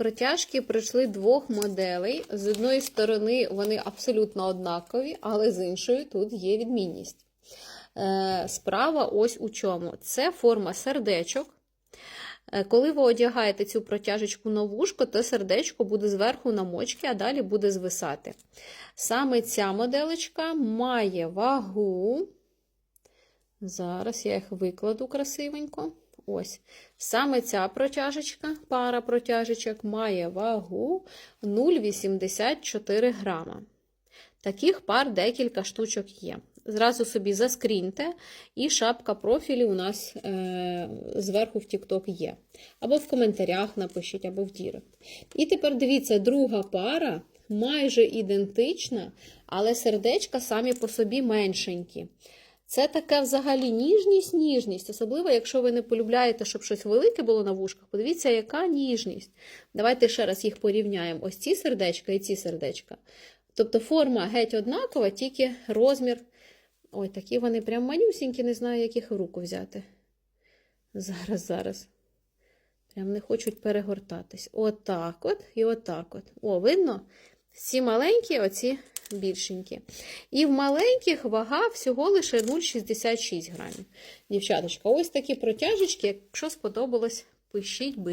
Протяжки прийшли двох моделей. З одної сторони вони абсолютно однакові, але з іншої тут є відмінність. Е, Справа ось у чому. Це форма сердечок. Е, Коли ви одягаєте цю протяжечку на вушко, то сердечко буде зверху на мочки, а далі буде звисати. Саме ця моделечка має вагу. Зараз я їх викладу красивенько. Ось. Саме ця протяжечка, пара протяжечок, має вагу 0,84 грама. Таких пар декілька штучок є. Зразу собі заскріньте, і шапка профілі у нас е, зверху в TikTok є. Або в коментарях напишіть, або в дірект. І тепер дивіться, друга пара майже ідентична, але сердечка самі по собі меншенькі. Це така взагалі ніжність, ніжність, особливо, якщо ви не полюбляєте, щоб щось велике було на вушках. Подивіться, яка ніжність. Давайте ще раз їх порівняємо. Ось ці сердечка і ці сердечка. Тобто форма геть однакова, тільки розмір. Ой, такі вони прям манюсінькі, не знаю, як їх в руку взяти. Зараз, зараз. Прям не хочуть перегортатись. Отак от і отак от. О, видно? Ці маленькі, оці більшенькі. І в маленьких вага всього лише 0,66 грамів. Дівчаточка, ось такі протяжечки. Якщо сподобалось, пишіть би.